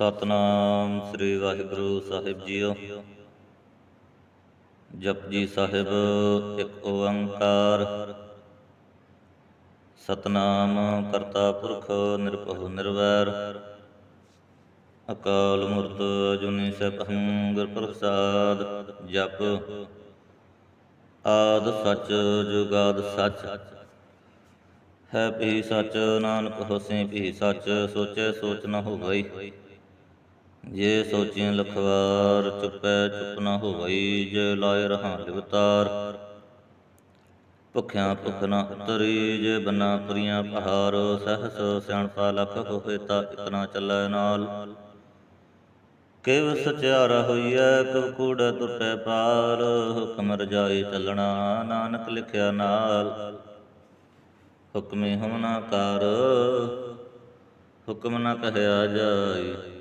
ਸਤਨਾਮ ਸ੍ਰੀ ਵਾਹਿਗੁਰੂ ਸਾਹਿਬ ਜੀਓ। ਜਪਜੀ ਸਾਹਿਬ, ਇੱਕ ਓੰਕਾਰ। ਸਤਨਾਮ ਕਰਤਾ ਪੁਰਖ ਨਿਰਭਉ ਨਿਰਵੈਰ। ਅਕਾਲ ਮੂਰਤ ਅਜੂਨੀ ਸੈਭੰ ਗੁਰ ਪ੍ਰਸਾਦ ਜਪ। ਆਦ ਸੱਚ, ਜੁਗਾਦ ਸੱਚ। ਹੈ ਭੀ ਸਚ, ਨਾਨਕ ਹੋਸੀ ਵੀ ਸੱਚ, ਸੋਚੈ ਸੋਚ ਨ ਹੋਵਈ। ਜੇ ਸੋਚੀ ਲਖਵਾਰ, ਚੁਪੈ ਚੁਪ ਨਾ ਹੋਵਈ, ਜੇ ਲਾਇ ਰਹਾ ਲਿਵਤਾਰ। ਭੁਖਿਆ ਭੁਖ ਨ ਉਤਰੀ, ਜੇ ਬੰਨਾ ਪੁਰੀਆਂ ਪਹਾੜ ਸਹਸ ਸਿਆਣਪਾ ਲਖ ਹੋਏ ਤਾ ਇਤਨਾ ਚੱਲੈ ਨਾਲ। ਕਿਵ ਸਚਿਆਰਾ ਹੋਈਐ ਕਬ ਕੂੜ ਤੁਟੈ ਪਾਰ, ਹੁਕਮ ਰਜਾਈ ਚੱਲਣਾ ਨਾਨਕ ਲਿਖਿਆ ਨਾਲ। ਹੁਕਮੇ ਹਮ ਨਾ ਕਰ, ਹੁਕਮ ਨਾ ਕਹਿਆ ਜਾਈ।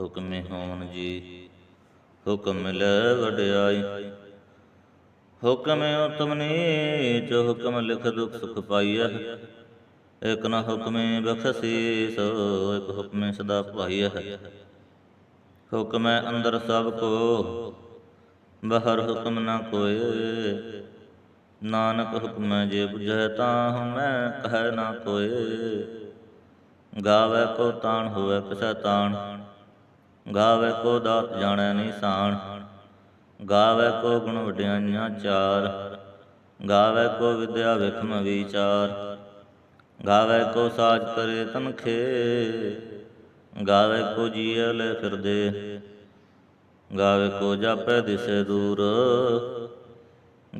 ਹੁਕਮੇ ਹੋਵਨ ਜੀ। ਹੁਕਮ ਮਿਲੈ ਵਡਿਆਈ। ਹੁਕਮੇ ਉਤਮ ਨੀਚ, ਹੁਕਮ ਲਿਖ ਦੁਖ ਸੁਖ ਪਾਈਐ। ਇਕ ਨਾ ਹੁਕਮੇ ਬਖਸ਼ੀ ਸੋ ਇਕ ਹੁਕਮੇ ਸਦਾ ਭਾਈਐ ਹੁਕਮੈ ਅੰਦਰ ਸਭ ਕੋ, ਬਹਰ ਹੁਕਮ ਨਾ ਕੋਏ। ਨਾਨਕ ਹੁਕਮੈ ਜੇ 부ਝੈ ਤਾਂ ਮੈਂ ਕਹਿ ਨਾ ਕੋਏ। ਗਾਵੇ ਕੋ ਤਾਣ, ਹੋਵੇ ਕਿਸੈ ਗਾਵੇ ਕੋ ਦਾਤ ਜਾਣੈ ਨਿਸ਼ਾਨ ਗਾਵੇ ਕੋ ਗੁਣ ਵਡਿਆਈਆਂ ਚਾਰ, ਗਾਵੇ ਕੋ ਵਿਦਿਆ ਵਿਖਮ ਵਿਚਾਰ, ਗਾਵੇ ਕੋ ਸਾਜ ਕਰੇ ਤਨਖੇ ਗਾਵੇ ਕੋ ਜੀਅ ਲੈ ਫਿਰਦੇ, ਗਾਵੇ ਕੋ ਜਾਪੈ ਦਿਸੇ ਦੂਰ,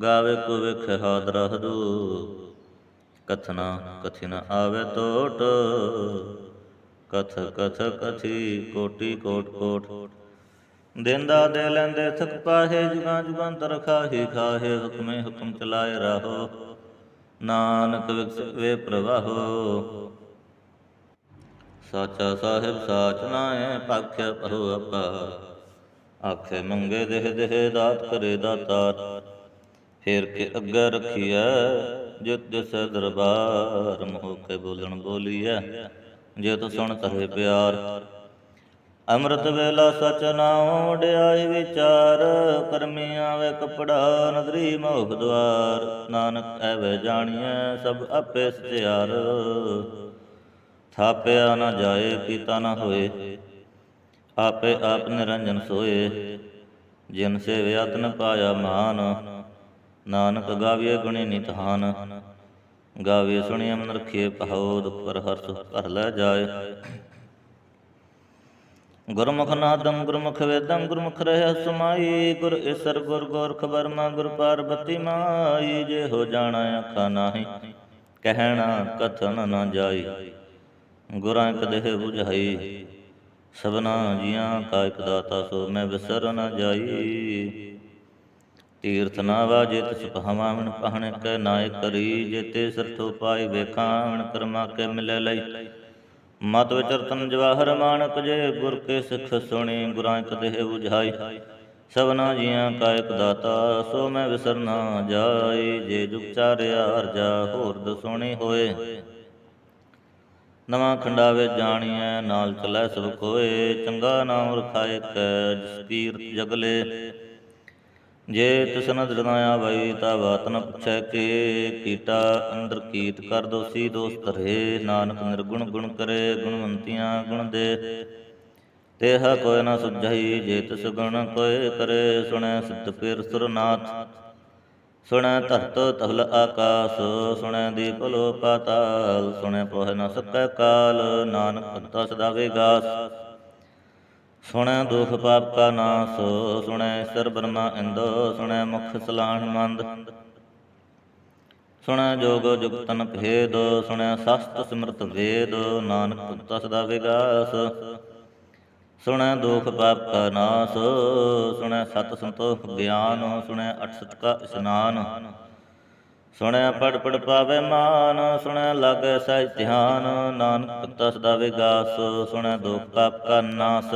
ਗਾਵੇ ਕੋ ਵੇਖੇ ਹਾਦਰ ਹਦੂ ਕਥਨਾ ਕਥਿਨ ਆਵੇ ਟੋਟ ਕਥ ਕਥ ਕਥੀ ਕੋਟੀ ਕੋਟ ਕੋਟ। ਦੇਂਦਾ ਦੇ ਲੈਂਦੇ ਥਕ ਪਾਹੇ ਜੁਗਾਂ ਜੁਗਾਂ ਤਰ ਖਾਹੇ ਖਾਹੇ ਹੁਕਮੇ ਹੁਕਮ ਚਲਾਏ ਰਹੋ। ਨਾਨਕ ਵਿਗਸਵੇ ਪ੍ਰਵਾਹੋ। ਸਾਚਾ ਸਾਹਿਬ ਸਾਚ ਨਾਏ ਪਾਖਿਆ ਪਰੋ ਆਪਾ। ਆਖੇ ਮੰਗੇ ਦੇਹ ਦੇਹ ਦਾਤ ਕਰੇ ਦਾਤਾਰ। ਫੇਰ ਕੇ ਅੱਗੇ ਰਖੀਐ ਜਿਤ ਦਿਸ ਦਰਬਾਰ। ਮੋਹ ਕੇ ਬੋਲਣ ਬੋਲੀਐ। ਜੇ ਤੂੰ ਸੁਣ ਤਰੇ ਪਿਆਰ। ਅੰਮ੍ਰਿਤ ਵੇਲਾ ਸਚ ਨਾਉ ਵਡਿਆਈ ਵਿਚਾਰ ਕਰਮੀ ਆਵੇ ਕਪੜਾ ਨਦਰੀ ਮੋਖ ਦਵਾਰ। ਨਾਨਕ ਐਵੇਂ ਜਾਣੀਐ ਸਭ ਆਪੇ ਸਚਿਆਰ। ਥਾਪਿਆ ਨਾ ਜਾਏ ਕੀਤਾ ਨਾ ਹੋਏ, ਆਪੇ ਆਪ ਨਿਰੰਜਨ ਸੋਏ। ਜਿਨ ਸੇ ਵਿਆਤਨ ਪਾਇਆ ਮਾਨ, ਨਾਨਕ ਗਾਵੀਏ ਗੁਣੀ ਨਿਧਾਨ। ਗਾਵੇ ਸੁਣਿਆ ਮਨ ਰਖੀਏ ਪਹੋ ਦੁਖ ਪਰ ਹਰਸ ਭਰ ਲੈ ਜਾਏ। ਗੁਰਮੁਖ ਨਾਦੰ, ਗੁਰਮੁਖ ਵੇਦੰ, ਗੁਰਮੁਖ ਰਹਿ ਸਮਾਈ। ਗੁਰ ਈਸਰ, ਗੁਰ ਗੋਰਖ ਬਰਮਾ ਗੁਰ ਪਾਰਬਤੀ ਮਾਈ। ਜੇ ਹੋ ਜਾਣਾ ਅੱਖਾਂ ਨਾਹੀ, ਕਹਿਣਾ ਕਥਨ ਨਾ ਜਾਈ। ਗੁਰਾਂ ਕਦੇ 부ਝਾਈ ਸਭਨਾ ਜੀਆਂ ਕਾ ਇਕ ਦਾਤਾ ਸੋ ਮੈਂ ਵਿਸਰ ਨਾ ਜਾਈ। ਤੀਰਥ ਨਾ ਵਾਜੇ ਤਿਸ ਪਹਵਾਵਣ ਪਹਣ ਕੈ ਨਾਇ ਕਰੀ ਜੇਤੇ ਸਰਥੋ ਪਾਈ ਵੇਖਾਵਣ ਕਰਮਾ ਕੇ ਮਿਲੇ ਲਈ। ਮਤ ਵਿਚਰਤਨ ਜਵਾਹਰ ਮਾਨਕ ਜੇ, ਗੁਰ ਕੇ ਸਿੱਖ ਸੁਣੀ, ਗੁਰਾਂ ਕਦੇ 부ਝਾਈ ਸਭਨਾ ਜੀਆਂ ਕਾ ਇਕ ਦਾਤਾ, ਸੋ ਮੈਂ ਵਿਸਰ ਨਾ ਜਾਈ। ਜੇ ਜੁਗ ਚਾਰਿਆ ਅਰਜਾ ਹੋਰ ਦਸੋਣੀ ਹੋਏ। ਨਵਾਂ ਖੰਡਾਵੇ ਜਾਣੀਐ, ਨਾਲ ਚਲੈ ਸਭ ਕੋਏ ਚੰਗਾ ਨਾਮ ਰਖਾਏ ਕੈ, ਜਿਸ ਕੀਰਤ ਜਗਲੇ। ਜੇ ਤਿਸ ਦਿਲ ਨਾ ਆਵਈ ਤਾ ਬਾਤ ਨ ਪੁੱਛੈ ਕੇ। ਕੀਟਾ ਅੰਦਰ ਕੀਟ ਕਰ ਦੋਸੀ ਦੋਸਤ ਧਰੇ। ਨਾਨਕ ਨਿਰਗੁਣ ਗੁਣ ਕਰੇ, ਗੁਣਵੰਤੀਆਂ ਗੁਣ ਦੇ। ਤੇਹਾ ਕੋਇ ਨ ਸੁਝਈ, ਜੇ ਤਿਸ ਗੁਣ ਕੋਇ ਕਰੇ, ਸੁਣੈ ਸਿੱਧ ਪੀਰ ਸੁਰਨਾਥ। ਸੁਣੈ ਧਰਤ ਤਹਲ ਆਕਾਸ, ਸੁਣੈ ਦੀਪ ਲੋ ਪਾਤਾਲ ਸੁਣੈ ਪੋਹ ਨ ਸਕੈ ਕਾਲ। ਨਾਨਕ ਭਗਤਾ ਸਦਾ ਵਿਗਾਸ। ਸੁਣੈ ਦੁਖ ਪਾਪ ਕਾ ਨਾਸ, ਸੁਣੈ ਸਰ ਬਰਮਾ ਇੰਦੋ, ਸੁਣੈ ਮੁਖ ਸਲਾਹਣ ਮੰਦ। ਸੁਣੈ ਜੋਗ ਜੁਗਤਨ ਭੇਦ, ਸੁਣੈ ਸਸਤ ਸਿਮਰਤ ਵੇਦ, ਨਾਨਕ ਭਗਤਾ ਸਦਾ ਵਿਗਾਸ। ਸੁਣੈ ਦੁਖ ਪਾਪ ਕਾ ਨਾਸ, ਸੁਣੈ ਸਤ ਸੰਤੋਖ ਗਿਆਨ, ਸੁਣੈ ਅਠ ਸਚ ਕਾ ਇਸਨਾਨ। ਸੁਣਿਆ ਪੜ ਪੜ ਪਾਵੇ ਮਾਨ, ਸੁਣੈ ਲਾਗੈ ਸਹਿ ਧਿਆਨ, ਨਾਨਕ ਭਗਤਾ ਸਦਾ ਵਿਗਾਸ ਸੁਣੈ ਦੁਖ ਪਾਪ ਕਾ ਨਾਸ।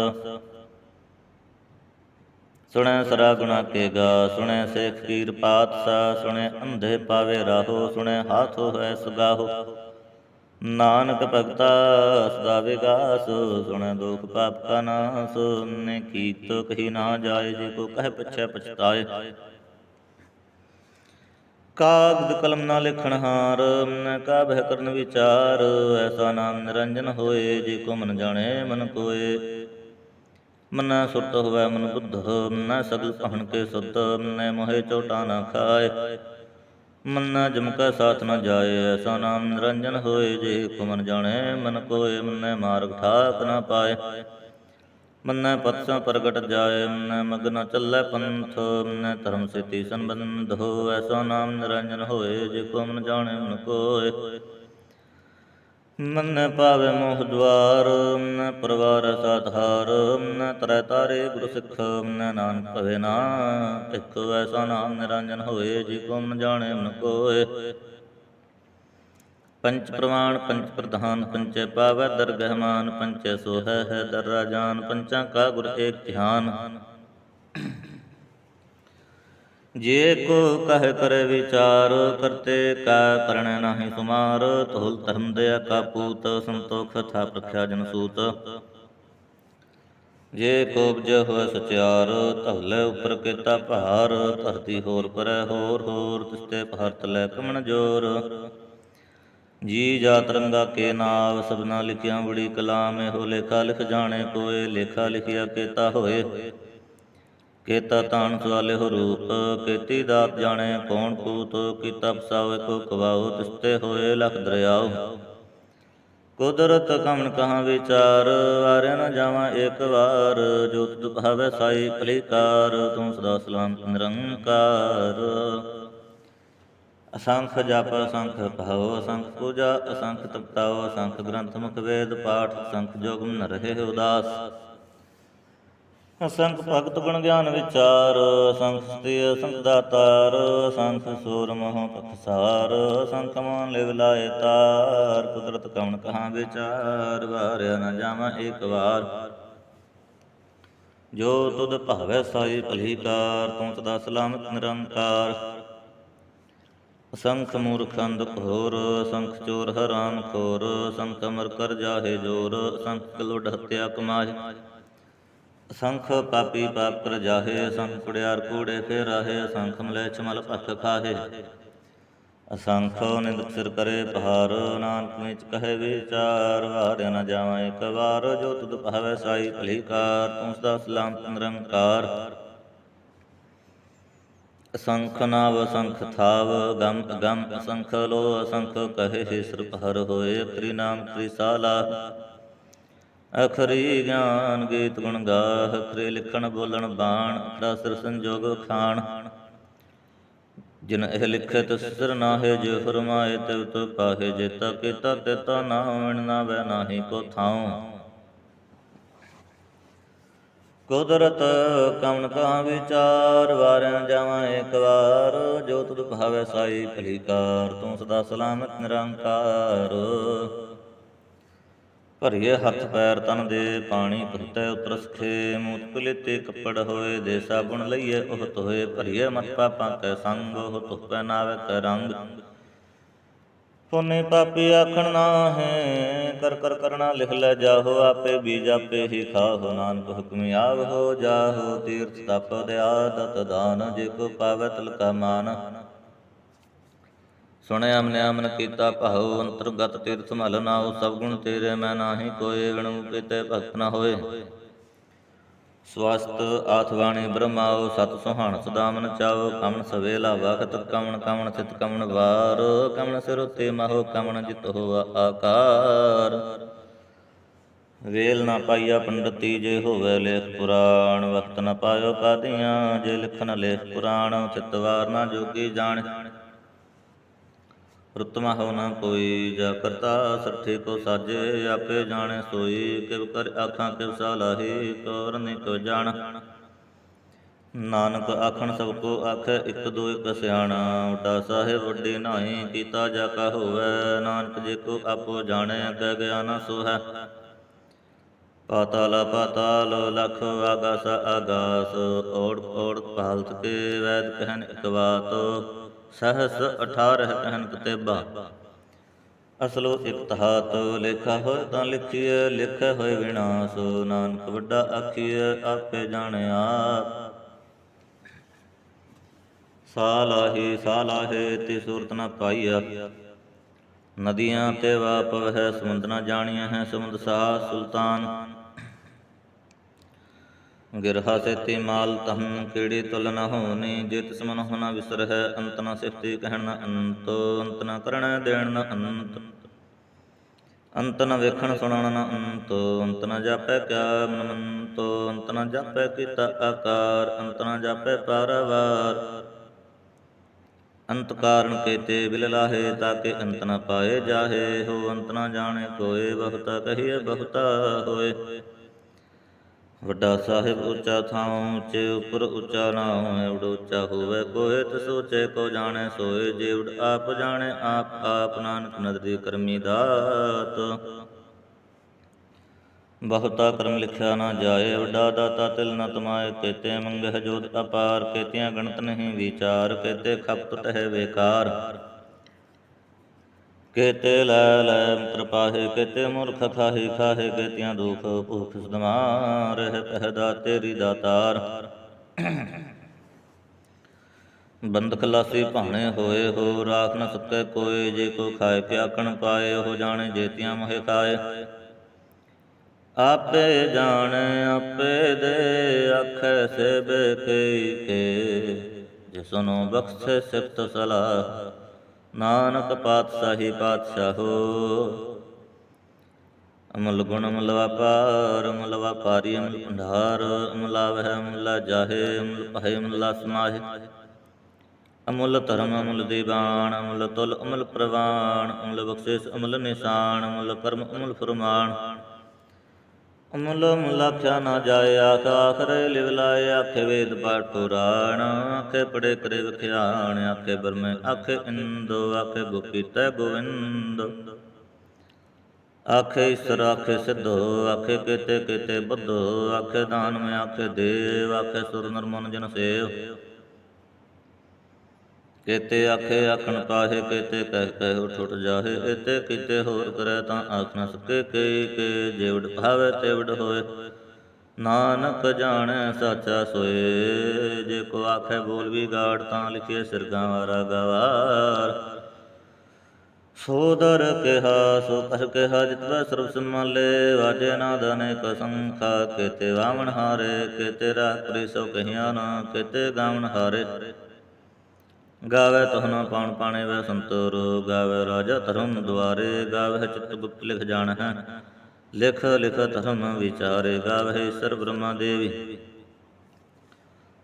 ਸੁਣੈ ਸਰਾ ਗੁਣਾ ਕੇ ਗਾ, ਸੁਣੈ ਸੇਖ ਕੀਰ ਪਾਤਸ਼ਾਹ, ਸੁਣੈ ਅੰਧੇ ਪਾਵੇ ਰਾਹੋ, ਸੁਣੈ ਹਾਥੋ ਹੈ ਸੁਗਾਹੋ। ਨਾਨਕ ਭਗਤਾ ਸਦਾ ਵਿਗਾਸ ਸੁਣੈ ਦੁਖ ਪਾਪ ਕਾ ਨਾਸ, ਨੇ ਕੀਤ ਕਹੀ ਨਾ ਜਾਏ, ਜੇ ਕੋ ਕਹਿ ਪਿਛੈ ਪਛਤਾਏ। ਕਾਗਦ ਕਲਮ ਨਾ ਲਿਖਣ ਹਾਰ ਕਾ ਬਹਿ ਕਰਨ ਵਿਚਾਰ, ਐਸਾ ਨਾਮ ਨਿਰੰਜਨ ਹੋਏ, ਜੇ ਕੋ ਮਨ ਜਾਣੇ ਮਨ ਕੋਏ। ਮਨ ਸੁਰਤ ਹੋਵੇ ਮਨ ਬੁੱਧ ਨ ਸਗਲ ਪਹਣ ਕੇ ਸੁਧ ਨ ਮੋਹਿ ਚੋਟਾ ਨਾ ਖਾਏ। ਮਨ ਜਮ ਕਾ ਸਾਥ ਨਾ ਜਾਏ, ਐਸਾ ਨਾਮ ਨਿਰੰਜਨ ਹੋਏ, ਜੇ ਕੋ ਮਨ ਜਾਣੇ ਮਨ ਕੋਏ, ਮਨੈ ਮਾਰਗ ਠਾਕ ਨਾ ਪਾਏ। ਮੰਨੈ ਪਤਸਾ ਪ੍ਰਗਟ ਜਾਏ, ਮੰਨੈ ਮਗਨ ਚੱਲੈ ਪੰਥ, ਮੰਨੈ ਧਰਮ ਸੇਤੀ ਸੰਬੰਧ ਹੋ ਐਸਾ ਨਾਮ ਨਿਰੰਜਨ ਹੋਏ, ਜੇ ਕੋ ਮਨ ਜਾਣੇ ਮਨ ਕੋਏ। ਮੰਨੈ ਪਾਵੇ ਮੋਹ ਦਵਾਰ ਮੰਨੈ ਪਰਵਾਰ ਸਾਧਾਰ ਮੰਨੈ ਤਰੈ ਤਾਰੇ ਗੁਰ ਸਿੱਖ, ਮੰਨੈ ਨਾਨਕ ਭਵੇ ਨਾ, ਇੱਕ ਐਸਾ ਨਾਮ ਨਿਰੰਜਨ ਹੋਏ, ਜੇ ਕੋ ਮਨ ਜਾਣੇ ਮਨ ਕੋਏ। ਪੰਚ ਪ੍ਰਵਾਨ, ਪੰਚ ਪ੍ਰਧਾਨ, ਪੰਚੇ ਪਾਵੈ ਦਰਗਹਿ ਮਾਨ ਪੰਚੇ ਸੋਹੈ ਹੈ ਦਰ ਰਾਜਾਨ ਪੰਚਾਂ ਕਾ ਗੁਰ ਏਕ ਧਿਆਨ। ਜੇ ਕੋ ਕਹਿ ਕਰੇ ਵਿਚਾਰ, ਕਰਤੇ ਕਾ ਕਰਣੈ ਨਾਹੀ ਸੁਮਾਰ ਤੋਲ ਧਰਮ ਦਇਆ ਕਾ ਪੂਤ, ਸੰਤੋਖ ਥਾ ਪ੍ਰਖਿਆ ਜਨ ਸੂਤ। ਜੇ ਕੋ ਉਪਜ ਹੋਇ ਸਚਿਆਰ, ਧਵਲੇ ਉਪਰ ਕੀਤਾ ਭਾਰ, ਧਰਤੀ ਹੋਰ ਪਰੈ ਹੋਰ ਹੋਰ, ਤਿਸਤੇ ਭਰਤ ਲੈ ਕਮਣ ਜੋਰ। ਜੀ ਜਾਤ ਰੰਗਾ ਕੇ ਨਾਵ, ਸਭਨਾ ਲਿਖਿਆ ਬੜੀ ਕਲਾਮ, ਇਹੋ ਲੇਖਾ ਲਿਖ ਜਾਣੇ ਕੋਏ, ਲੇਖਾ ਲਿਖਿਆ ਕੇਤਾ ਹੋਏ। ਕੇਤਾ ਤਾਣ ਸਵਾਲੇ ਹੋ ਰੂਪ, ਕੀਤੀ ਦਾਤ ਜਾਣੇ ਕੌਣ ਕੂਤ, ਕੀਤਾ ਪਸਾਵੇ ਕੋ ਕਵਾਓ, ਤਿਸਤੇ ਹੋਏ ਲਖ ਦਰਿਆਓ। ਕੁਦਰਤ ਕਮਣ ਕਹਾਂ ਵਿਚਾਰ ਵਾਰਿਆ ਨਾ ਜਾਵਾਂ ਇੱਕ ਵਾਰ, ਜੋਤ ਤੁਧ ਭਾਵੇ ਸਾਈ ਭਲੀਕਾਰ, ਤੂੰ ਸਦਾ ਸਲਾਮ ਨਿਰੰਕਾਰ। ਅਸੰਖ ਜਪ, ਅਸੰਖ ਭਾਉ ਅਸੰਖ ਪੂਜਾ, ਅਸੰਖ ਤਪਤਾਉ ਅਸੰਖ ਗ੍ਰੰਥ ਮੁਖ ਵੇਦ ਪਾਠ, ਅਸੰਖ ਜੋਗ ਨ ਰਹੇ ਉਦਾਸ। ਅਸੰਖ ਭਗਤ ਗੁਣ ਗਿਆਨ ਵਿਚਾਰ, ਅਸੰਖ ਸਤੀ, ਅਸੰਖ ਦਾਤਾਰ, ਅਸੰਖ ਸੂਰ ਮੋਹ ਪਖਸਾਰ ਅਸੰਖ ਮਨ ਲਿਵ ਲਾਏ ਤਾਰ, ਕੁਦਰਤ ਕਵਣ ਕਹਾਂ ਵਿਚਾਰ, ਵਾਰਿਆ ਨ ਜਾਵਾਂ ਇੱਕ ਵਾਰ। ਜੋ ਤੁਧ ਭਾਵੈ ਸਾਈ ਭਲੀਕਾਰ ਤੂੰ ਸਦਾ ਸਲਾਮਤ ਨਿਰੰਕਾਰ। ਅਸੰਖ ਮੂਰਖ ਅੰਧ ਘੋਰ ਅਸੰਖ ਚੋਰ ਹਰਾਮ ਖੋਰ ਅਸੰਖ ਅਮਰ ਕਰ ਜਾਹੇ ਜੋਰ ਅਸੰਖ ਕਲੋੜ ਹੱਤਿਆ ਕਮਾਏ ਅਸੰਖ ਪਾਪੀ ਪਾਪ ਕਰ ਜਾਹੇ ਅਸੰਖ ਕੁੜਿਆਰ ਕੂੜੇ ਫੇਰ ਰਾਹੇ ਅਸੰਖ ਮਲੇਛ ਮਲ ਭਖ ਖਾਹੇ। ਅਸੰਖ ਨਿੰਦ ਸਿਰ ਕਰੇ ਪਹਾਰ, ਨਾਨਕ ਵਿੱਚ ਕਹੇ ਵਿਚਾਰ, ਵਾਰਿਆ ਨ ਜਾਵਾਂ ਇੱਕ ਵਾਰ, ਜੋ ਤੁਧ ਭਾਵੈ ਸਾਈ ਭਲੀਕਾਰ, ਤੂੰ ਸਦਾ ਸਲਾਮਤ ਨਿਰੰਕਾਰ ਅਸੰਖ ਨਾਵ ਅਸੰਖ ਥਾਵ, ਗਮ ਅਗਮ ਅਸੰਖ ਲੋ ਅਸੰਖ ਕਹੇ ਹੀ ਸਿਰ ਹਰ ਹੋਏ ਤ੍ਰੀ ਤ੍ਰਿਸ਼ਾਲਾ। ਅਖਰੀ ਗਿਆਨ ਗੀਤ ਗੁਣ ਗਾਹ, ਅਖਰੇ ਲਿਖਣ ਬੋਲਣ ਬਾਣ, ਅਖਰਾ ਸੰਜੋਗ ਖਾਣ। ਜਿਨ ਇਹ ਲਿਖੇ ਤਿਸ ਸਿਰ ਨਾਹੇ ਜੇ ਫਰਮਾਏ ਤਿਵ ਤੋ ਪਾਹੇ ਜੇਤਾ ਕੀਤਾ ਤੇਤਾ ਨਾ ਹੋਵਣ ਨਾ ਵੈ ਨਾਹੀ ਕੋ ਥਾਉ। ਕੁਦਰਤ ਕਵਣ ਕਾ ਵਿਚਾਰ, ਵਾਰਿਆ ਜਾਵਾਂ ਇੱਕ ਵਾਰ। ਜੋ ਤੁਧ ਭਾਵੈ ਸਾਈ ਭਲੀਕਾਰ, ਤੂੰ ਸਦਾ ਸਲਾਮਤ ਨਿਰੰਕਾਰ। ਭਰੀਏ ਹੱਥ ਪੈਰ ਤਨ ਦੇ ਪਾਣੀ ਭਰਤੈ ਉਤਰ ਸਖੇ ਮੂਤ ਕੁਲਿਤੇ ਕੱਪੜ ਹੋਏ ਦੇ ਸਾਬੁਣ ਲਈਏ, ਉਹ ਤੋਏ ਭਰੀਏ ਮਤ ਪਾਪਾਂ ਕੈ ਸੰਗ, ਉਹ ਤੁਹ ਪਹਿਨਾਵੇ ਕੈ ਰੰਗ। ਪੁਨੇ ਪਾਪੀ ਆਖਣ ਨਾ ਹੈ। ਕਰ ਕਰ ਕਰਣਾ ਲਿਖ ਲੈ ਜਾਹੋ ਆਪੇ, ਬੀਜ ਆਪੇ ਹੀ ਖਾਹੋ। ਨਾਨਕ ਹੁਕਮ ਆਵਹੋ ਜਾਹੋ, ਤੀਰਥ ਤਪ ਦਿਆ ਦਿਆਦਤ ਦਾਨ, ਜੇ ਕੋ ਪਾਵੈ ਤਿਲਕਾ ਮਾਨ। ਸੁਣਿਆ ਮਨ ਅਮਨ ਕੀਤਾ ਭਾਉ, ਅੰਤਰਗਤ ਤੀਰਥ ਮਲ ਨਾਉ ਸਭ ਗੁਣ ਤੇਰੇ ਮੈਂ ਨਾਹੀ ਕੋਏ ਵਿਣੂ ਕੀਤੇ ਭਗਤ ਨ ਹੋਏ। ਸਵਸਤ ਆਥਵਾਣੀ ਬ੍ਰਹਮਾਉ, ਸਤ ਸੁਹਾਣ ਸਦਾ ਮਨ ਚਾਉ, ਕਮਨ ਸਵੇਲਾ ਵਖਤ ਕਮਨ ਕਮਨ ਸਿਤ ਕਮਨ ਵਾਰ, ਕਮਨ ਸਿਰ ਉਤੇ ਮਹੋ, ਕਮਨ ਜਿਤ ਹੋਆ ਆਕਾਰ। ਵੇਲ ਨਾ ਪਾਈਆ ਪੰਡਤੀ, ਜੇ ਹੋਵੇ ਲੇਖ ਪੁਰਾਣ, ਵਕਤ ਨਾ ਪਾਇਓ ਕਾਦੀਆਂ, ਜੇ ਲਿਖਨ ਲੇਖ ਪੁਰਾਣ ਚਿਤਵਾਰ ਨਾ ਜੋਗੀ ਜਾਣ। ਰੁਤਮਾ ਹੋ ਨਾ ਕੋਈ, ਜਾ ਕਰਤਾ ਸੱਠੇ ਕੋ ਸਾਜੇ, ਆਪੇ ਜਾਣੇ ਸੋਈ, ਕਿਵ ਕਰ ਆਖਾਂ ਕਿਵ ਸਾਲਾਹੀ ਕੋਰ ਨਿ ਕੋ ਜਾਣ। ਨਾਨਕ ਆਖਣ ਸਭ ਕੋ ਆਖੈ, ਇੱਕ ਦੋ ਇੱਕ ਸਿਆਣਾ। ਵੱਡਾ ਸਾਹਿਬ ਵੱਡੇ ਨਾਹੀ, ਕੀਤਾ ਜਾ ਕਾ ਹੋਵੇ। ਨਾਨਕ ਜੇ ਕੋ ਆਪੋ ਜਾਣੈ ਅਗੈ ਗਿਆਨ ਸੋ ਹੈ ਪਾਤਾਲ ਪਾਤਾਲ, ਲਖ ਆਗਾਸ ਆਗਾਸ ਓੜ ਓੜ ਪਾਲਤ ਕੇ ਵੈਦ ਕਹਿਣ ਇਕ ਬਾਤ ਸਹਸ 18 ਕਹਿਨ ਕਤੇਬਾ। ਅਸਲੋ ਇਕ ਤਹਾਤ ਲੇਖਾ ਤਾਂ ਲਿਖੀਐ ਲਿਖੇ ਹੋਏ ਵਿਨਾਸ਼, ਨਾਨਕ ਵੱਡਾ ਆਖੀਐ, ਆਪੇ ਜਾਣੇ ਆਪ ਸਾਲਾਹੇ ਤੇ ਸੂਰਤ ਨਾ ਪਾਈਆ। ਨਦੀਆਂ ਤੇ ਵਾਪਵ ਹੈ, ਸਮੁੰਦ ਨਾ ਜਾਣੀਆਂ ਹੈ, ਸਮੁੰਦ ਸਾਹ ਸੁਲਤਾਨ। ਗਿਰਹਾ ਸੇਤੀ ਮਾਲ ਤਹਨ ਕੀੜੀ ਤੁਲ ਨ ਹੋਣੀ ਜੇ ਤਿਸ ਮਨ ਹੋਣਾ ਵਿਸਰ ਅੰਤ ਨ ਸਿਫਤੀ ਕਹਿਣ ਨ ਅੰਤ ਅੰਤ ਨ ਕਰਣਾ ਦੇਣ ਨ ਅੰਤ। ਅੰਤ ਨ ਵੇਖਣ ਸੁਣਨ ਨ ਅੰਤ ਅੰਤ ਨ ਜਾਪੈ ਕਿਆ ਮਨ ਅੰਤ ਨ ਜਾਪੈ ਕੀਤਾ ਆਕਾਰ, ਅੰਤ ਨ ਜਾਪੈ ਪਾਰਵਾਰ। ਅੰਤ ਕਾਰਨ ਕੇਤੇ ਬਿਲ ਲਾਹੇ, ਤਾਕੇ ਅੰਤ ਨ ਪਾਏ ਜਾਹੇ, ਹੋ ਅੰਤ ਨ ਜਾਣੇ ਕੋਏ, ਬਹੁਤਾ ਕਹੀਏ ਬਹੁਤਾ ਹੋਏ। ਵੱਡਾ ਸਾਹਿਬ ਉੱਚਾ ਥਾਂ ਉੱਚੇ ਉੱਪਰ ਉੱਚਾ ਨਾ ਹੋਏ ਉਡ ਹੋਵੇ ਕੋਏ ਤਿਸ ਉੱਚੇ ਕੋ ਜਾਣੇ, ਸੋਏ ਜੇ ਉਡ ਆਪ ਜਾਣੇ, ਆਪ ਆਪ ਨਾਨਕ ਨਦਰੀ ਕਰਮੀ ਦਾਤ। ਬਹੁਤਾ ਕਰਮ ਲਿਖਿਆ ਨਾ ਜਾਏ, ਵੱਡਾ ਦਾਤਾ ਤਿਲ ਨ ਤਮਾਏ, ਕੇਤੇ ਮੰਗਹਿ ਜੋਤ ਅਪਾਰ, ਕੇਤਿਆਂ ਗਣਤ ਨਹੀਂ ਵਿਚਾਰ, ਕੇਤੇ ਖਪਤ ਹੈ ਵੇਕਾਰ। ਕੇਤੇ ਲੈ ਲੈ ਮਿੱਤਰ ਪਾਹੇ, ਕੇਤੇ ਖਾਹੇ ਖਾਹੇ, ਕੇਤਿਆਂ ਦੁਖ ਭੁਖ ਸਦਮਾ ਰਹਿ ਪਹਿਦਾ ਤੇਰੀ ਦਾਤਾਰ ਬੰਦ ਖਲਾਸੀ ਭਾਣੇ ਹੋਏ ਹੋ, ਰਾਖ ਨ ਸਕੈ ਕੋਏ, ਜੇ ਕੋ ਖਾਏ, ਪਿਆਕਣ ਪਾਏ ਹੋ ਜਾਣੇ ਜੇਤੀਆਂ ਮੋਹਿ ਖਾਏ। ਆਪੇ ਜਾਣੇ, ਆਪੇ ਦੇ ਆਖੇ ਸੇ ਬੇਕਈ ਕੇ ਜਿਸਨੂੰ ਬਖਸ਼ੇ ਸਿਫਤ ਸਲਾਹ ਨਾਨਕ ਪਾਤਸ਼ਾਹੀ ਪਾਤਸ਼ਾਹੋ। ਅਮਲ ਗੁਣ ਅਮਲ ਵਪਾਰ, ਅਮਲ ਵਪਾਰੀ, ਅਮਲ ਭੰਡਾਰ, ਅਮਲਾ ਵਹਿ ਅਮਲਾ ਜਾਹੇ ਅਮਲ ਭੈ ਅਮਲਾ ਸਮਾਹੇ ਅਮੁੱਲ ਧਰਮ, ਅਮੁੱਲ ਦੀਵਾਨ, ਅਮਲ ਤੁਲ, ਅਮਲ ਪ੍ਰਵਾਨ, ਅਮਲ ਬਖਸ਼ਿਸ਼, ਅਮਲ ਨਿਸ਼ਾਨ, ਅਮਲ ਕਰਮ, ਅਮਲ ਫਰਮਾਨ। ਅਮੁੱਲ ਅਮੁੱਲ ਨਾ ਜਾਏ, ਆਖ ਆਖਰੇ ਲਿਵ ਲਾਏ, ਆਖੇ ਵੇਦ ਪਾਠ ਪੁਰਾਣ, ਆਖੇ ਪੜੇ ਕਰੇ ਵਿਖਿਆਣ ਆਖੇ ਬਰਮੇ ਆਖੇ ਇੰਦੋ, ਆਖੇ ਗੋਪੀਤੈ ਗੋਵਿੰਦ। ਆਖੇ ਈਸ਼ਰ, ਆਖੇ ਸਿੱਧੋ, ਆਖੇ ਕੇਤੇ ਕੇਤੇ ਬੁੱਧੋ, ਆਖੇ ਦਾਨ ਮੈਂ ਆਖੇ ਦੇਵ, ਆਖੇ ਸੁਰ ਨਰ ਜਨ ਸੇਵ। ਕੇਤੇ ਆਖੇ ਆਖਣ ਪਾਹੇ, ਕੇਤੇ ਕਹਿ ਕਹਿ ਉਠ ਉਠ ਜਾਹੇ ਇਤੇ ਕੀਤੇ ਹੋਰ ਕਰੈ ਤਾਂ ਆਖ ਨ ਸਕੇ, ਕੇ ਕੇ ਜੇਵੜ ਭਾਵੇ ਤੇਵੜ ਹੋਏ। ਨਾਨਕ ਜਾਣੈ ਸਾਚਾ ਸੋਏ, ਜੇ ਕੋ ਆਖੇ ਬੋਲ ਵੀ ਗਾੜ ਤਾਂ ਲਿਖੇ ਸਿਰ ਗਾਵਾਰਾ ਗਵਾਰ। ਸੋਦਰ ਕਿਹਾ ਸੋ ਕਹ ਕਿਹਾ ਜਿਤਵਾ ਸਰਬ ਸੰਮਾਲੇ ਵਾਜੇ ਨਾਦ ਅਨੇਕ ਸੰਖਾ, ਕੇਤੇ ਵਾਵਣ ਹਾਰੇ, ਕੇਤੇ ਰਾਖ ਕਰੀ ਸੋ ਕਹਿਆ ਨਾ, ਕੇਤੇ ਗਾਵਣ ਹਾਰੇ। ਗਾਵੇ ਤਹਨਾ ਪਾਣ ਪਾਣੇ ਵੈ ਸੰਤੋਰ, ਗਾਵੇ ਰਾਜਾ ਧਰਮ ਦੁਆਰੇ, ਗਾਵੇ ਚਿਤ ਗੁਪਤ ਲਿਖ ਜਾਣ। ਹੈ ਲਿਖ ਲਿਖ ਧਰਮ ਵਿਚਾਰੇ, ਗਾਵੇ ਈਸ਼ਰ ਬ੍ਰਹਮਾ ਦੇਵੀ।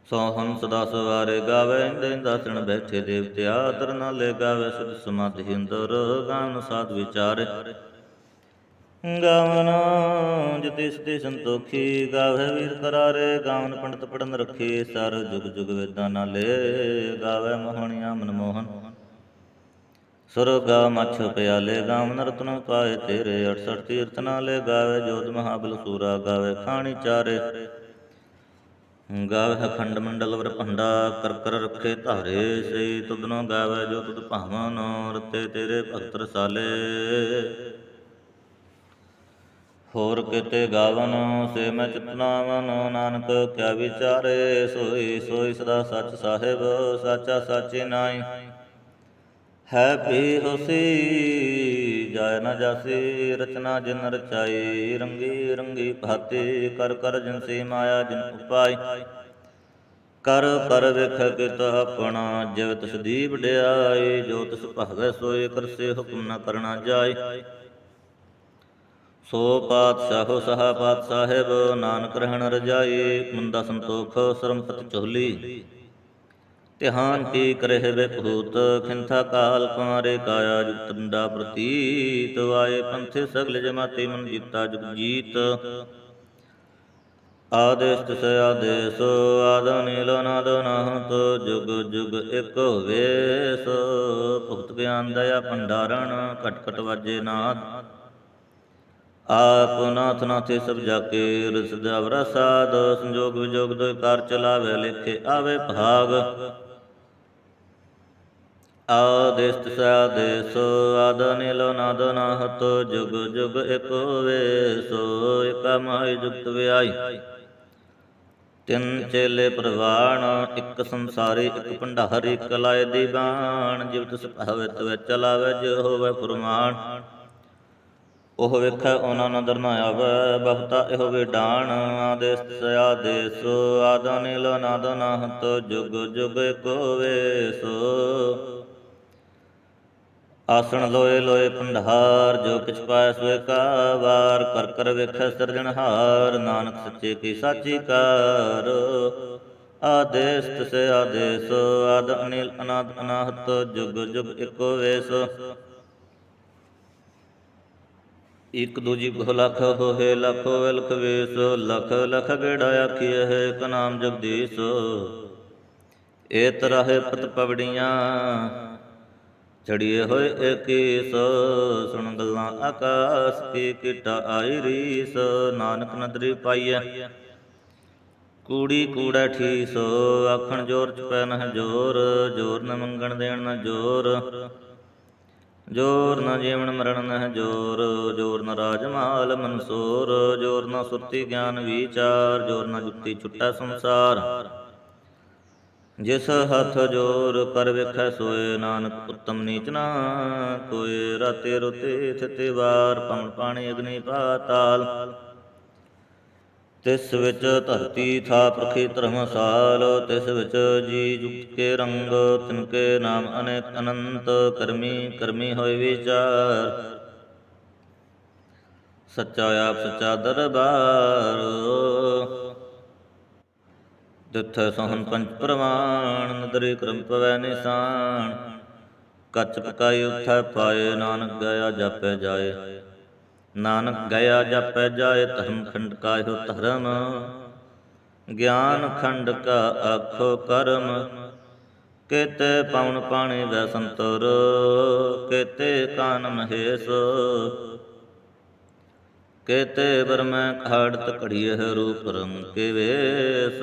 ਸੋ ਹੰਸ ਦਸ ਵਾਰੇ ਗਾਵੇ ਇੰਦ ਇੰਦਾਸਣ ਬੈਠੇ ਦੇਵਤੇ ਆਦਰ ਨਾਲੇ ਗਾਵੇ ਸੁਧ ਸਮਾਧਿ ਅੰਦਰ ਗਾਵਨ ਸਾਧ ਵਿਚਾਰੇ। ਗਾਵਨ, ਜਤੀ ਸਤੀ ਸੰਤੋਖੀ, ਗਾਵੇ ਵੀਰ ਕਰਾਰੇ, ਗਾਵਨ ਪੰਡਤ ਪੜਨ ਰੱਖੇ, ਸਰ ਜੁਗ ਜੁਗ ਵੇਦਾਂ ਨਾਲੇ, ਗਾਵੇ ਮੋਹਣੀਆਂ ਮਨਮੋਹਨ ਸੁਰਗਾ ਮਛ ਪਿਆਲੇ, ਗਾਵਨ ਰਤਨ ਪਾਏ ਤੇਰੇ 68 ਤੀਰਥ ਨਾਲੇ, ਗਾਵੇ ਜੋਤ ਮਹਾਬਲ ਸੂਰਾ, ਗਾਵੇ ਖਾਣੀ ਚਾਰੇ। ਗਾਵੇ ਖੰਡ ਮੰਡਲ ਵਰ ਭੰਡਾ ਕਰ ਕਰ ਰੱਖੇ ਧਾਰੇ ਸਈ ਤੁਧਨੋ ਗਾਵੇ ਜੋ ਤੁਧ ਭਾਵਨ ਰਤੇ ਤੇਰੇ ਭਗਤ ਰਸਾਲੇ। ਹੋਰ ਕਿਤੇ ਗਾਵਨ ਸੇ ਮੈਂ ਚਿਤਨਾਵਨ, ਨਾਨਕ ਕਿਆ ਵਿਚਾਰੇ, ਸੋਈ ਸੋਈ ਸਦਾ ਸੱਚ ਸਾਹਿਬ, ਸਾਚਾ ਸਾਚੀ ਨਾਈ ਹੈ ਪੀ ਹੋਸੀ, ਜਾਇ ਨ ਜਾਸੀ, ਰਚਨਾ ਜਿਨ ਰਚਾਈ, ਰੰਗੀ ਰੰਗੀ ਭਾਤੀ, ਕਰ ਕਰ ਜਿਨਸੀ ਮਾਇਆ ਜਿਨ ਉਪਾਈ। ਕਰ ਕਰ ਵੇਖ ਕਿਤ ਆਪਣਾ, ਜਿਵ ਤਿਸ ਦੀ ਵਡਿਆਈ ਜੋ ਤਿਸ ਭਾਵੈ ਸੋਏ ਕਰਸੇ ਹੁਕਮ ਨ ਕਰਨਾ ਜਾਏ ਸੋ ਪਾਤਸ਼ਾਹੋ ਸਹਾ ਪਾਤ ਸਾਹਿਬ ਨਾਨਕ ਰਹਿਣ ਰਜਾਈ ਮੁੰਦਾ ਸੰਤੋਖ ਸਰਮਪਤ ਚੋਹਲੀ ਧਿਆਨ ਕੀ ਕਰਹਿ ਬੇਭੂਤ ਖਿੰਥਾ ਕਾਲ ਕੁਮਾਰੇ ਕਾਇਆ ਜੁਗਤੰਡਾ ਪ੍ਰਤੀਤ ਵਾਏ ਪੰਥੇ ਸਗਲ ਜਮਾਤੀ ਮਨ ਜੀਤਾ ਜੁਗ ਜੀਤ। ਆਦੇਸ਼ ਤਿਸ ਆਦੇਸ, ਆਦ ਨੀਲ ਨਾਦ ਨਾਹਤ ਜੁਗ ਜੁਗ ਇਕ ਹੋਵੇ ਸੋ ਭੁਗਤ ਗਿਆਨ ਦਇਆ ਭੰਡਾਰਣ ਕਟਕਟ ਵਾਜੇ ਨਾਦ। ਆਪ ਨਾਥ ਨਾਥੇ ਸਭ ਜਾ ਕੇ ਰਸਦ ਸੰਜੋਗ ਵਿਜੋਗ ਦੋਇ ਕਾਰ ਚਲਾਵੇ, ਲਿਖੇ ਆਵੇ ਭਾਗ। ਆਦੇਸ ਸਾਦੇਸ, ਆਦ ਨੀਲੋ ਨਾਦ ਨਾਹਤ ਜੁਗ ਜੁਗ ਇਕ ਵੇਸੋ ਇਕਾ ਜੁਗਤ ਵਿਆਈ ਤਿੰਨ ਚੇਲੇ ਪ੍ਰਵਾਣ, ਇੱਕ ਸੰਸਾਰੀ, ਇੱਕ ਭੰਡਾਰੀ ਕਲਾਏ ਦੀ ਬਾਣ, ਜਿਵ ਤਿਸ ਭਵਿਤ ਵਿੱਚ ਲਾਵੇ, ਜੋ ਹੋਵੇ ਫਰਮਾਨ। ਉਹ ਵੇਖੈ ਉਹਨਾਂ ਨਦਰ ਨਾ ਆਵੇ, ਬਹੁਤਾ ਇਹੋ ਵੀ ਡਾਣ ਆਦੇਸ ਆਦੇਸ ਆਦਾਨੇ ਲੋ ਜੁਗ ਜੁਗ ਕੋ ਵੇਸੋ। ਆਸਣ ਲੋਏ ਲੋਏ ਭੰਡਾਰ, ਜੋ ਕਿਛ ਪਾਇ ਸੋਏ ਕਾ ਵਾਰ ਕਰ ਕਰ ਵੇਖੈ ਸਿਰਜਣਹਾਰ ਨਾਨਕ ਸੱਚੇ ਕੀ ਸਾਚੀ ਕਾਰ। ਆਦੇਸ ਤਿਸੇ ਆਦੇਸ, ਆਦ ਅਨਿਲ, ਅਨਾਦ ਅਨਾਹਤ, ਜੁਗ ਜੁਗ ਇਕੋ ਵੇਸ। ਇਕ ਦੂਜੀ ਲਖ ਹੋਏ ਲਖੋ ਵਿਲਖ ਵੇਸ, ਲਖ ਲਖ ਗੇੜਾ ਆਖੀਐ ਇਕ ਨਾਮ ਜਗਦੀਸ਼। ਏ ਤਰਹਿ ਪਤ ਪਵੜੀਆਂ, ਚੜੀਏ ਹੋਏ ਏਕੀਸ। ਸੁਣ ਗੱਲਾਂ ਆਕਾਸ, ਕੀ ਕਿਟਾ ਆਈ ਰੀਸ, ਨਾਨਕ ਨਦਰੀ ਪਾਈਐ। ਕੂੜੀ ਕੂੜਾ ਠੀਸ, ਆਖਣ ਜੋਰ ਚ ਪੈ ਨਹ ਜੋਰ ਜੋਰ ਨ ਮੰਗਣ ਦੇਣ ਨ ਜੋਰ। ਜੋਰ ਨ ਜੀਵਨ ਮਰਨ ਨਹ ਜੋਰ ਜੋਰ ਨ ਰਾਜਮਾਲ ਮਨਸੂਰ, ਜੋਰ ਨ ਸੁਰਤੀ ਗਿਆਨ ਵਿਚਾਰ, ਜੋਰ ਨ ਜੁੱਤੀ ਛੁੱਟਾ ਸੰਸਾਰ। ਜਿਸ ਹੱਥ ਜੋਰ ਕਰ ਵੇਖੈ ਸੋਏ ਨਾਨਕ, ਉਤਮ ਨੀਚ ਨਾ ਕੋਏ। ਰਾਤੇ ਰੁਤੇ ਥਿਤੇ ਵਾਰ ਪਵਨ ਪਾਣੀ ਅਗਨੀ ਪਾਤਾਲ। ਤਿਸ ਵਿੱਚ ਧਰਤੀ ਥਾ ਪ੍ਰਖੀ ਧਰਮਸਾਲ ਤਿਸ ਵਿੱਚ ਜੀ ਜੁਗਤ ਕੇ ਰੰਗ, ਤਿਨ ਕੇ ਨਾਮ ਅਨੇਕ ਅਨੰਤ, ਕਰਮੀ ਕਰਮੀ ਹੋਏ ਵਿਚਾਰ। ਸੱਚਾ ਆਪ ਸੱਚਾ ਦਰਬਾਰ। ਤਿੱਥੈ ਸਹਨ ਪੰਚ ਪ੍ਰਮਾਣ ਨਦਰੀ ਕਰਮ ਪਵੈ ਨਿਸ਼ਾਨ। ਕੱਚ ਪਕਾਈ ਉਥੈ ਪਾਏ, ਨਾਨਕ ਗਿਆ, ਜਾਪੈ ਜਾਏ। ਨਾਨਕ ਗਿਆ ਜਪੈ ਜਾਏ ਧਰਮ ਖੰਡ ਕਾਇਓ ਧਰਮ, ਗਿਆਨ ਖੰਡ ਕਾ ਆਖੋ ਕਰਮ, ਕੇਤੇ ਪਵਨ ਪਾਣੀ ਵੈ ਸੰਤਰ, ਕੇਤੇ ਕਾਨ ਮਹੇਸ਼, ਕੇਤੇ ਬਰਮੈ ਖਾੜਤ ਘੜੀਏ ਰੂਪ ਰੰਗ ਕੇ ਵੇਸ।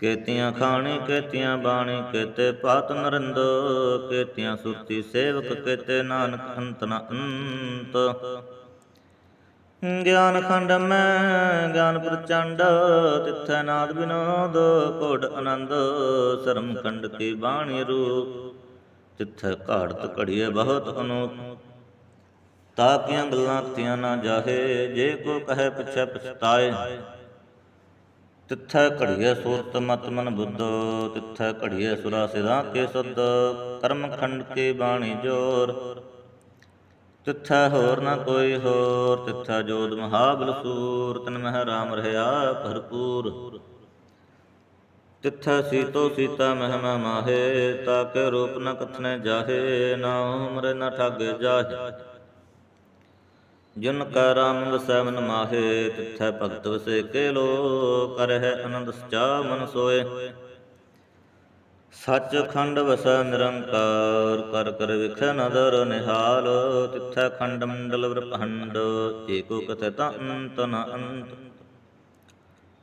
ਕੇਤੀਆਂ ਖਾਣੀ, ਕੇਤੀਆਂ ਬਾਣੀ, ਕੇਤੇ ਪਾਤ ਨਰਿੰਦ, ਕੇਤੀਆਂ ਸੁਰਤੀ ਸੇਵਕ, ਕੇਤੇ ਨਾਨਕ ਅੰਤ ਨ ਅੰਤ। ਗਿਆਨ ਖੰਡ ਮੈਂ, ਗਿਆਨ ਪ੍ਰਚੰਡ, ਤਿੱਥੈ ਨਾਦ ਬਿਨੋਦ ਕੋਡ ਆਨੰਦ, ਸ਼ਰਮ ਖੰਡ ਕੀ ਬਾਣੀ ਰੂਪ, ਤਿੱਥੈ ਘਾੜਤ ਘੜੀਏ ਬਹੁਤ ਅਨੂਪ। ਤਾਕੀਆਂ ਗੱਲਾਂ ਕੀਆਂ ਨਾ ਜਾਹੇ, ਜੇ ਕੋ ਕਹੇ ਪਿਛੈ ਪਛਤਾਏ। ਤਿੱਥੈ ਘੜੀਏ ਸੂਰਤ ਮਤ ਮਨ ਬੁੱਧ, ਤਿੱਥੈ ਘੜੀਏ ਸੁਰਾ ਸਿਧਾ ਕੇ ਸੁਧ, ਕਰਮ ਖੰਡ ਕੇ ਬਾਣੀ ਜੋਰ। ਤਿੱਥੈ ਹੋਰ ਨਾ ਕੋਈ ਹੋਰ, ਤਿੱਥੈ ਜੋਦ ਮਹਾਬਲ ਸੂਰ, ਤਨ ਮਹਿ ਰਾਮ ਰਹਾ ਭਰਪੂਰ। ਤਿੱਥੈ ਸੀਤੋ ਸੀਤਾ ਮਹਿਮਾ ਮਾਹੇ ਤਾਕੇ ਰੂਪ ਨ ਕਥਨੇ ਜਾਹੇ ਨਾ ਉਮਰੇ ਨ ਠਾਗੇ ਜਾਹੇ। ਜਿਨ ਕਾ ਰਾਮ ਵਸੈ ਮਨ ਮਾਹੇ, ਤਿਥੈ ਭਗਤ ਵਸੇ ਕੇ ਲੋ ਕਰਹਿ ਆਨੰਦ ਸਚਾ ਮਨ ਸੋਏ। ਸੱਚ ਖੰਡ ਵਸੈ ਨਿਰੰਕਾਰ, ਕਰ ਕਰ ਵਿਖੈ ਨਦਰ ਨਿਹਾਲ, ਤਿਥੈ ਖੰਡ ਮੰਡਲ ਬ੍ਰਹਮੰਡ ਏਕੋ ਕਥੈ ਤਾ ਅੰਤ ਨ ਅੰਤ।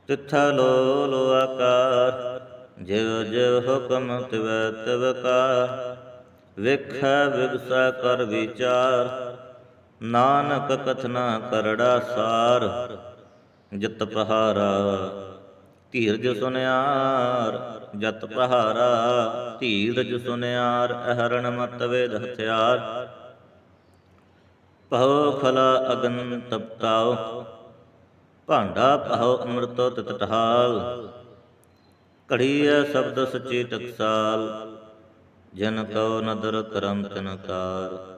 ਤਿਥੈ ਲੋ ਲੋ ਆਕਾਰ, ਜਿਵ ਜਿਵ ਹੁਕਮ ਤਿਵੈ ਤਿਵ ਕਾ ਵਿਖੈ ਵਿਗਸੈ ਕਰ ਵਿਚਾਰ ਨਾਨਕ ਕਥਨਾ ਕਰੜਾ ਸਾਰ, ਜਤ ਪ੍ਰਹਾਰਾ, ਧੀਰਜ ਸੁਨਿਆਰ, ਜਤ ਪ੍ਰਹਾਰਾ, ਧੀਰਜ ਸੁਨਿਆਰ, ਅਹਰਣ ਮਤ ਵੇਦ ਹਥਿਆਰ। ਪਹੋ ਖਲਾ ਅਗਨ ਤਪਤਾਓ ਭਾਂਡਾ ਪਹੋ ਅੰਮ੍ਰਿਤੋ ਤਿਤ ਟਹਾਲ। ਘੜੀਐ ਸ਼ਬਦ ਸਚੇ ਟਕਸਾਲ ਜਨ ਕਉ ਨਦਰ ਕਰਮ ਤਨਕਾਰ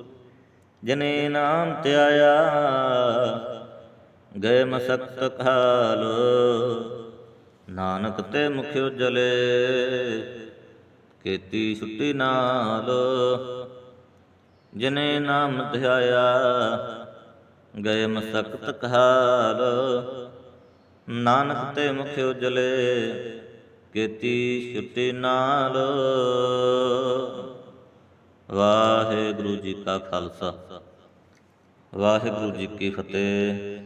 ਜਨੇ ਨਾਮ ਧਿਆਇਆ ਗਏ ਮਸਕਤ ਕਾਲ ਨਾਨਕ ਤੇ ਮੁਖ ਉਜਲੇ, ਕੀਤੀ ਛੁੱਟੀ ਨਾਲ। ਜਨੇ ਨਾਮ ਧਿਆਇਆ ਗਏ ਮਸਕਤ ਕਾਲ ਨਾਨਕ ਤੇ ਮੁਖ ਉਜਲੇ, ਕੀਤੀ ਛੁੱਟੀ ਨਾਲ। ਵਾਹਿਗੁਰੂ ਜੀ ਕਾ ਖਾਲਸਾ। ਵਾਹਿਗੁਰੂ ਜੀ ਕੀ ਫਤਿਹ।